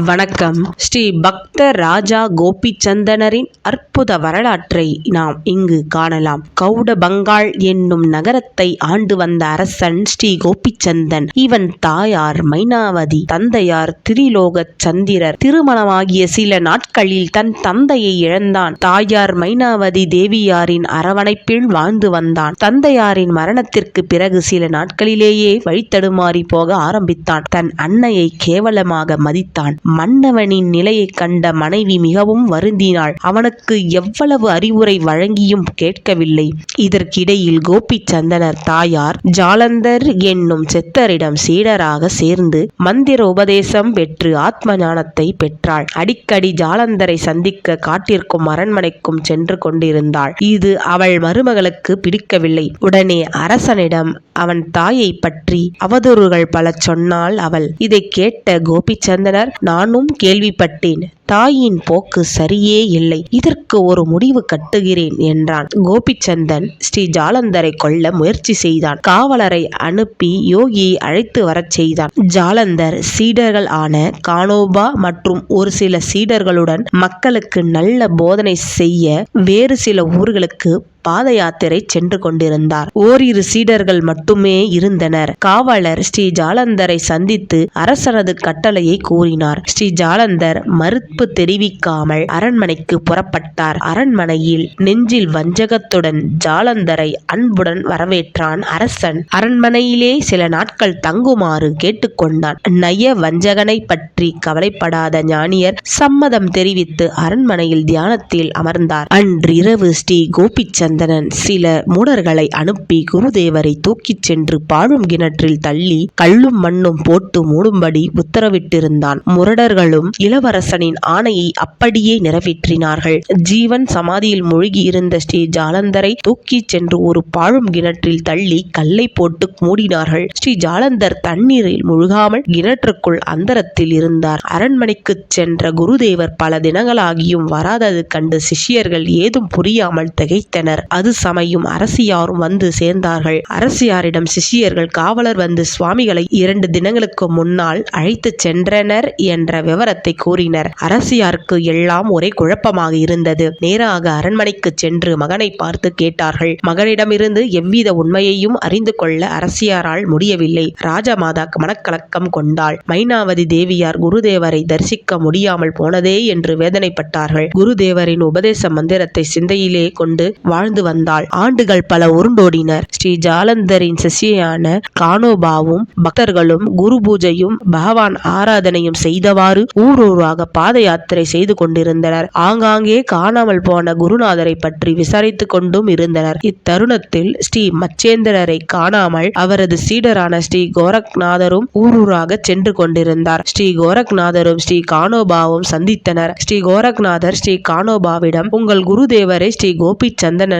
வணக்கம். ஸ்ரீ பக்த ராஜா கோபிச்சந்தனரின் அற்புத வரலாற்றை நாம் இங்கு காணலாம். கௌட பங்காள் என்னும் நகரத்தை ஆண்டு வந்த அரசன் ஸ்ரீ கோபிச்சந்தன். இவன் தாயார் மைனாவதி. தந்தையார் திரிலோக சந்திரர். திருமணமாகிய சில நாட்களில் தன் தந்தையை இழந்தான். தாயார் மைனாவதி தேவியாரின் அரவணைப்பில் வாழ்ந்து வந்தான். தந்தையாரின் மரணத்திற்கு பிறகு சில நாட்களிலேயே வழித்தடுமாறி போக ஆரம்பித்தான். தன் அன்னையை கேவலமாக மதித்தான். மன்னவனின் நிலையை கண்ட மனைவி மிகவும் வருந்தினாள். அவனுக்கு எவ்வளவு அறிவுரை வழங்கியும் கேட்கவில்லை. இதற்கிடையில் கோபிச்சந்தனர் தாயார் ஜாலந்தர் என்னும் செத்தரிடம் சீடராக சேர்ந்து மந்திர உபதேசம் பெற்று ஆத்ம ஞானத்தை பெற்றாள். அடிக்கடி ஜாலந்தரை சந்திக்க காட்டிற்கும் அரண்மனைக்கும் சென்று கொண்டிருந்தாள். இது அவள் மருமகளுக்கு பிடிக்கவில்லை. உடனே அரசனிடம் அவன் தாயை பற்றி அவதூறுகள் பல சொன்னாள் அவள். இதை கேட்ட கோபிச்சந்தனர் நானும் கேள்விப்பட்டேன். தாயின் போக்கு சரியே இல்லை. இதற்கு ஒரு முடிவு கட்டுகிறேன் என்றான். கோபிச்சந்தன் ஸ்ரீ ஜாலந்தரை கொல்ல முயற்சி செய்தான். காவலரை அனுப்பி யோகியை அழைத்து வரச் செய்தான். ஜாலந்தர் சீடர்கள் ஆன கானோபா மற்றும் ஒரு சில சீடர்களுடன் மக்களுக்கு நல்ல போதனை செய்ய வேறு சில ஊர்களுக்கு பாத யாத்திரை சென்று கொண்டிருந்தார். ஓரிரு சீடர்கள் மட்டுமே இருந்தனர். காவலர் ஸ்ரீ ஜாலந்தரை சந்தித்து அரசனது கட்டளையை கூறினார். ஸ்ரீ ஜாலந்தர் மறுப்பு தெரிவிக்காமல் அரண்மனைக்கு புறப்பட்டார். அரண்மனையில் நெஞ்சில் வஞ்சகத்துடன் ஜாலந்தரை அன்புடன் வரவேற்றான் அரசன். அரண்மனையிலே சில நாட்கள் தங்குமாறு கேட்டுக்கொண்டான். நய வஞ்சகனை பற்றி கவலைப்படாத ஞானியர் சம்மதம் தெரிவித்து அரண்மனையில் தியானத்தில் அமர்ந்தார். அன்றிரவு ஸ்ரீ கோபிச்சந்த் கோபிச்சந்தனன் சில மூடர்களை அனுப்பி குருதேவரை தூக்கிச் சென்று பாழும் கிணற்றில் தள்ளி கல்லும் மண்ணும் போட்டு மூடும்படி உத்தரவிட்டிருந்தான். முரடர்களும் இளவரசனின் ஆணையை அப்படியே நிறைவேற்றினார்கள். ஜீவன் சமாதியில் மூழ்கி இருந்த ஸ்ரீ ஜாலந்தரை தூக்கிச் சென்று ஒரு பாழும் கிணற்றில் தள்ளி கல்லை போட்டு மூடினார்கள். ஸ்ரீ ஜாலந்தர் தண்ணீரில் முழுகாமல் கிணற்றுக்குள் அந்தரத்தில் இருந்தார். அரண்மனைக்கு சென்ற குருதேவர் பல தினங்களாகியும் வராதது கண்டு சிஷ்யர்கள் ஏதும் புரியாமல் திகைத்தனர். அது சமயம் அரசியாரும் வந்து சேர்ந்தார்கள். அரசியாரிடம் சிஷ்யர்கள் காவலர் வந்து சுவாமிகளை இரண்டு தினங்களுக்கு முன்னால் அழைத்து சென்றனர் என்ற விவரத்தை கூறினர். அரசியாருக்கு எல்லாம் ஒரே குழப்பமாக இருந்தது. நேராக அரண்மனைக்கு சென்று மகனை பார்த்து கேட்டார்கள். மகனிடமிருந்து எவ்வித உண்மையையும் அறிந்து கொள்ள அரசியாரால் முடியவில்லை. ராஜமாதா மனக்கலக்கம் கொண்டாள். மைனாவதி தேவியார் குருதேவரை தரிசிக்க முடியாமல் போனதே என்று வேதனைப்பட்டார்கள். குருதேவரின் உபதேச மந்திரத்தை சிந்தையிலே கொண்டு வாழ்ந்த வந்தாள். ஆண்டுகள் பல உருண்டோடினர். ஸ்ரீ ஜாலந்தரின் சிஷியான கானோபாவும் பக்தர்களும் குரு பூஜையும் பகவான் ஆராதனையும் செய்தவாறு ஊரூராக பாத யாத்திரை செய்து கொண்டிருந்தனர். ஆங்காங்கே காணாமல் போன குருநாதரை பற்றி விசாரித்துக் கொண்டும் இருந்தனர். இத்தருணத்தில் ஸ்ரீ மச்சேந்திரரை காணாமல் அவரது சீடரான ஸ்ரீ கோரக்நாதரும் ஊரூராக சென்று கொண்டிருந்தார். ஸ்ரீ கோரக்நாதரும் ஸ்ரீ கானோபாவும் சந்தித்தனர். ஸ்ரீ கோரக்நாதர் ஸ்ரீ கானோபாவிடம் உங்கள் குருதேவரை ஸ்ரீ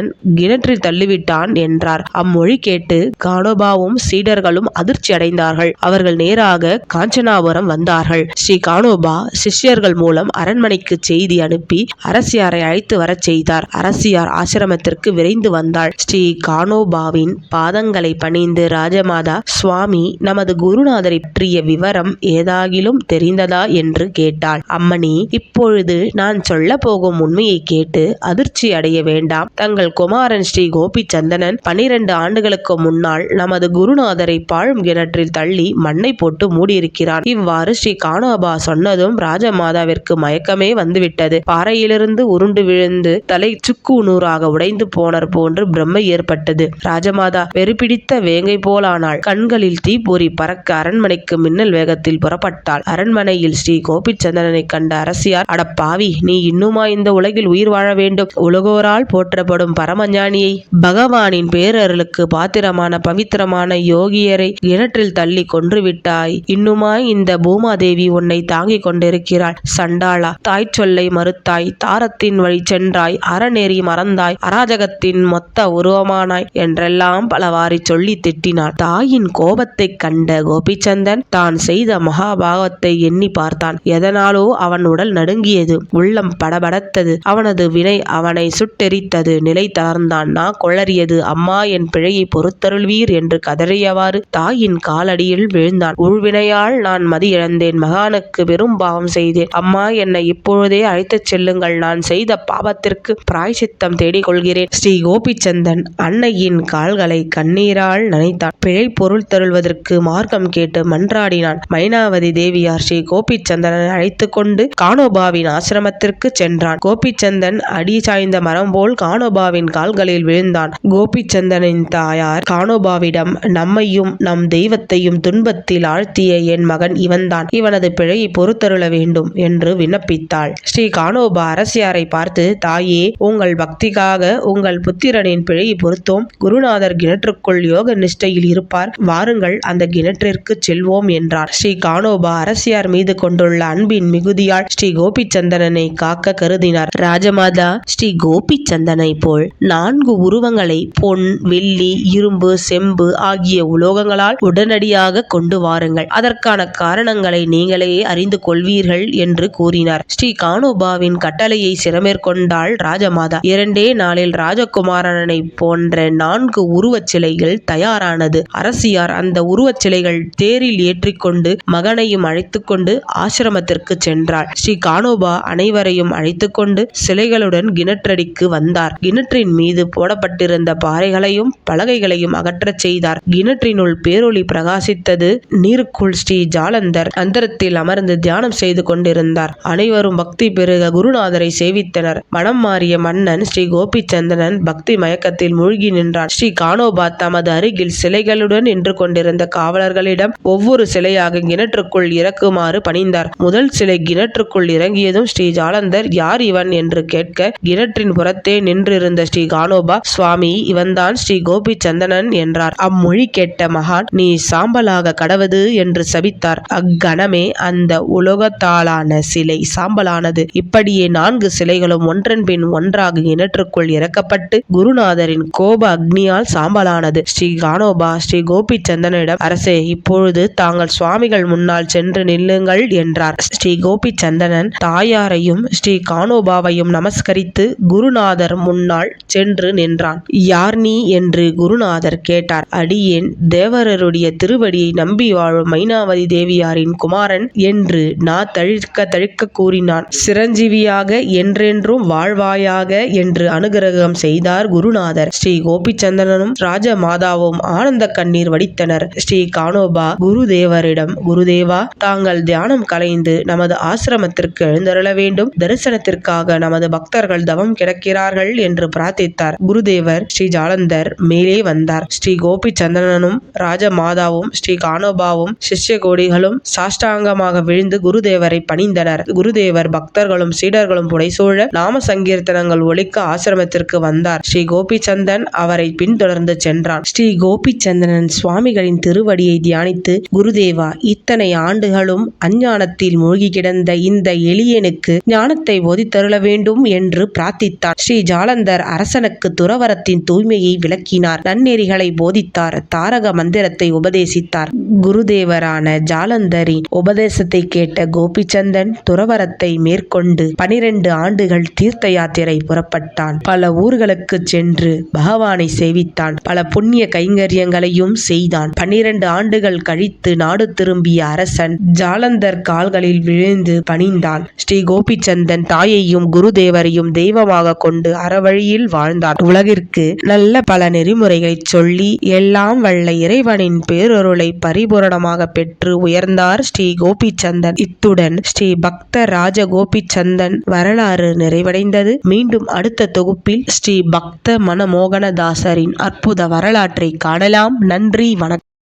கோபிச்சந்தனன் கிணற்றில் தள்ளிவிட்டான் என்றார். அம்மொழி கேட்டு கானோபாவும் சீடர்களும் அதிர்ச்சி அடைந்தார்கள். அவர்கள் நேராக காஞ்சனாபுரம் வந்தார்கள். ஸ்ரீ கானோபா சிஷ்யர்கள் மூலம் அரண்மனைக்கு செய்தி அனுப்பி அரசியாரை அழைத்து வரச் செய்தார். அரசியார் ஆசிரமத்திற்கு விரைந்து வந்தாள். ஸ்ரீ கானோபாவின் பாதங்களை பணிந்து ராஜமாதா சுவாமி நமது குருநாதரை பற்றிய விவரம் ஏதாகிலும் தெரிந்ததா என்று கேட்டாள். அம்மணி இப்பொழுது நான் சொல்ல போகும் உண்மையை கேட்டு அதிர்ச்சி அடைய வேண்டாம். தங்கள் குமாரன் ஸ்ரீ கோபிச்சந்தனன் பனிரெண்டு ஆண்டுகளுக்கு முன்னால் நமது குருநாதரை பாழும் கிணற்றில் தள்ளி மண்ணை போட்டு மூடியிருக்கிறான் இவ்வாறு ஸ்ரீ கானோபா சொன்னதும் ராஜமாதாவிற்கு மயக்கமே வந்துவிட்டது. பாறையிலிருந்து உருண்டு விழுந்து தலை சுக்கு நூறாக உடைந்து போனர் போன்று பிரம்மை ஏற்பட்டது. ராஜமாதா வெறுபிடித்த வேங்கை போலானாள். கண்களில் தீப்பொறி பறக்க அரண்மனைக்கு மின்னல் வேகத்தில் புறப்பட்டாள். அரண்மனையில் ஸ்ரீ கோபிச்சந்திரனை கண்ட அரசியார் அட பாவி நீ இன்னுமா இந்த உலகில் உயிர் வாழ வேண்டும்? உலகோரால் போற்றப்படும் பரமஞானியை பகவானின் பேரருளுக்கு பாத்திரமான பவித்திரமான யோகியரை கிணற்றில் தள்ளி கொன்று விட்டாய் இன்னுமாய் இந்த பூமாதேவி உன்னை தாங்கிக் கொண்டிருக்கிறாள். சண்டாளா தாய் சொல்லை மறுத்தாய். தாரத்தின் வழி சென்றாய். அறநெறி மறந்தாய். அராஜகத்தின் மொத்த உருவமானாய் என்றெல்லாம் பலவாரி சொல்லி திட்டினான் தாயின் கோபத்தைக் கண்ட கோபிச்சந்தன் தான் செய்த மகாபாகத்தை எண்ணி பார்த்தான். எதனாலோ அவன் உடல் நடுங்கியது. உள்ளம் படபடத்தது. அவனது வினை அவனை சுட்டெரித்தது. நிலை நிலை தளர்ந்தான் நான் கொளறியது. அம்மா என் பிழையை பொறுத்தருள்வீர் என்று கதறியவாறு தாயின் காலடியில் விழுந்தான். உள்வினையால் நான் மதி இழந்தேன். மகானுக்கு பெரும் பாவம் செய்தேன். அம்மா என்னை இப்பொழுதே அழைத்துச் செல்லுங்கள். நான் செய்த பாவத்திற்கு பிராய்ச்சித்தம் தேடிக் கொள்கிறேன் ஸ்ரீ கோபிச்சந்தன் அன்னையின் கால்களை கண்ணீரால் நனைத்தான். பிழை பொருள் தருள்வதற்கு மார்க்கம் கேட்டு மன்றாடினான். மைனாவதி தேவியார் ஸ்ரீ கோபிச்சந்தனை அழைத்து கொண்டு கானோபாவின் ஆசிரமத்திற்கு சென்றான். கோபிச்சந்தன் அடி சாய்ந்த மரம் போல் கானோபாவின் கால்களில் விழுந்தான். கோபிச்சந்தனின் தாயார் கானோபாவிடம் நம்மையும் நம் தெய்வத்தையும் துன்பத்தில் ஆழ்த்திய என் மகன் இவன்தான். இவனது பிழையை பொறுத்தருள வேண்டும் என்று விண்ணப்பித்தாள். ஸ்ரீ கானோபா அரசியாரை பார்த்து தாயே உங்கள் பக்திக்காக உங்கள் புத்திரனின் பிழையை பொறுத்தோம். குருநாதர் கிணற்றுக்குள் யோக நிஷ்டையில் இருப்பார். வாருங்கள் அந்த கிணற்றிற்கு செல்வோம் என்றார் ஸ்ரீ கானோபா அரசியார் மீது கொண்டுள்ள அன்பின் மிகுதியால் ஸ்ரீ கோபிச்சந்தனனை காக்க கருதினார். ராஜமாதா ஸ்ரீ கோபிச்சந்தனை போல் நான்கு உருவங்களை பொன் வெள்ளி இரும்பு செம்பு ஆகிய உலோகங்களால் உடனடியாக கொண்டு வாருங்கள். அதற்கான காரணங்களை நீங்களே அறிந்து கொள்வீர்கள் என்று கூறினார். ஸ்ரீ கானோபாவின் கட்டளையை சிறமேற்கொண்டாள் ராஜமாதா. இரண்டே நாளில் ராஜகுமாரனை போன்ற நான்கு உருவச் சிலைகள் தயாரானது. அரசியார் அந்த உருவச் சிலைகள் தேரில் ஏற்றிக்கொண்டு மகனையும் அழைத்துக்கொண்டு ஆசிரமத்திற்கு சென்றார். ஸ்ரீ கானோபா அனைவரையும் அழைத்துக்கொண்டு சிலைகளுடன் கிணற்றடிக்கு வந்தார். கிணற்றின் மீது போடப்பட்டிருந்த பாறைகளையும் பலகைகளையும் அகற்றச் செய்தார். கிணற்றினுள் பேரொளி பிரகாசித்தது நீருக்குள் ஸ்ரீ ஜாலந்தர் அந்தரத்தில் அமர்ந்து தியானம் செய்து கொண்டிருந்தார். அனைவரும் பக்தி பெருக குருநாதரை சேவித்தனர். மனம் மாறிய மன்னன் ஸ்ரீ கோபிச்சந்தனன் பக்தி மயக்கத்தில் மூழ்கி நின்றான். ஸ்ரீ கானோபா தமது அருகில் சிலைகளுடன் நின்று கொண்டிருந்த காவலர்களிடம் ஒவ்வொரு சிலையாக கிணற்றுக்குள் இறக்குமாறு பணிந்தார். முதல் சிலை கிணற்றுக்குள் இறங்கியதும் ஸ்ரீ ஜாலந்தர் யார் இவன்? என்று கேட்க கிணற்றின் புறத்தே நின்றிருந்த ஸ்ரீ கானோபா சுவாமி இவன்தான் ஸ்ரீ கோபிச்சந்தனன் என்றார். அம்மொழி கேட்ட மகான் நீ சாம்பலாக கடவது என்று சபித்தார். அக்கணமே அந்த உலோகத்தாலான சிலை. சாம்பலானது இப்படியே நான்கு சிலைகளும் ஒன்றன் பின் ஒன்றாக கிணற்றுக்குள் இறக்கப்பட்டு குருநாதரின் கோப அக்னியால் சாம்பலானது. ஸ்ரீ கானோபா ஸ்ரீ கோபிச்சந்தனிடம் அரசே இப்பொழுது தாங்கள் சுவாமிகள் முன்னால் சென்று நில்லுங்கள் என்றார். ஸ்ரீ கோபிச்சந்தனன் தாயாரையும் ஸ்ரீ கானோபாவையும் நமஸ்கரித்து குருநாதர் முன்னால் சென்று நின்றான். யார் நீ? என்று குருநாதர் கேட்டார். அடியேன் தேவரருடைய திருவடியை நம்பி வாழும் மைனாவதி தேவியாரின் குமாரன் என்று நா தழிக்க தழிக்க கூறினான். சிரஞ்சீவியாக என்றென்றும் வாழ்வாயாக என்று அனுகிரகம் செய்தார் குருநாதர். ஸ்ரீ கோபிச்சந்தனனும் ராஜமாதாவும் ஆனந்த கண்ணீர் வடித்தனர். ஸ்ரீ கானோபா குருதேவரிடம் குருதேவா தாங்கள் தியானம் கலைந்து நமது ஆசிரமத்திற்கு எழுந்தருள வேண்டும். தரிசனத்திற்காக நமது பக்தர்கள் தவம் கிடக்கிறார்கள் என்று பிரார்த்தித்தார். குருதேவர் ஸ்ரீ ஜாலந்தர் மேலே வந்தார். ஸ்ரீ கோபிச்சந்திரனும் ராஜமாதாவும் ஸ்ரீ கானோபாவும் சிஷ்ய கோடிகளும் சாஷ்டாங்கமாக விழுந்து குருதேவரை பணிந்தனர். குருதேவர் பக்தர்களும் சீடர்களும் புடைசூழ நாம சங்கீர்த்தனங்கள் ஒழிக்க ஆசிரமத்திற்கு வந்தார். ஸ்ரீ கோபிச்சந்தன் அவரை பின்தொடர்ந்து சென்றான். ஸ்ரீ கோபிச்சந்திரன் சுவாமிகளின் திருவடியை தியானித்து குருதேவா இத்தனை ஆண்டுகளும் அஞ்ஞானத்தில் மூழ்கி கிடந்த இந்த எளியனுக்கு ஞானத்தை ஒதித்தருள வேண்டும் என்று பிரார்த்தித்தார். ஸ்ரீ ஜாலந்தர் அரசனுக்கு துறவரத்தின் தூய்மையை விளக்கினார். நன்னெறிகளை போதித்தார். தாரக மந்திரத்தை உபதேசித்தார். குருதேவரான ஜாலந்தரின் உபதேசத்தை கேட்ட கோபிச்சந்தன் துறவரத்தை மேற்கொண்டு பனிரெண்டு ஆண்டுகள் தீர்த்த யாத்திரை புறப்பட்டான். பல ஊர்களுக்கு சென்று பகவானை சேவித்தான். பல புண்ணிய கைங்கரியங்களையும் செய்தான். பன்னிரண்டு ஆண்டுகள் கழித்து நாடு திரும்பிய அரசன் ஜாலந்தர் கால்களில் விழுந்து பணிந்தான். ஸ்ரீ கோபிச்சந்தன் தாயையும் குருதேவரையும் தெய்வமாக கொண்டு அறவழியில் வாழ்ந்தார். உலகிற்கு நல்ல பல நெறிமுறைகளை சொல்லி எல்லாம் வல்ல இறைவனின் பேரொருளை பரிபூரணமாக பெற்று உயர்ந்தார் ஸ்ரீ கோபிச்சந்தன். இத்துடன் ஸ்ரீ பக்த ராஜ கோபிச்சந்தன் வரலாறு நிறைவடைந்தது. மீண்டும் அடுத்த தொகுப்பில் ஸ்ரீ பக்த மனமோகனதாசரின் அற்புத வரலாற்றை காணலாம். நன்றி வணக்கம்.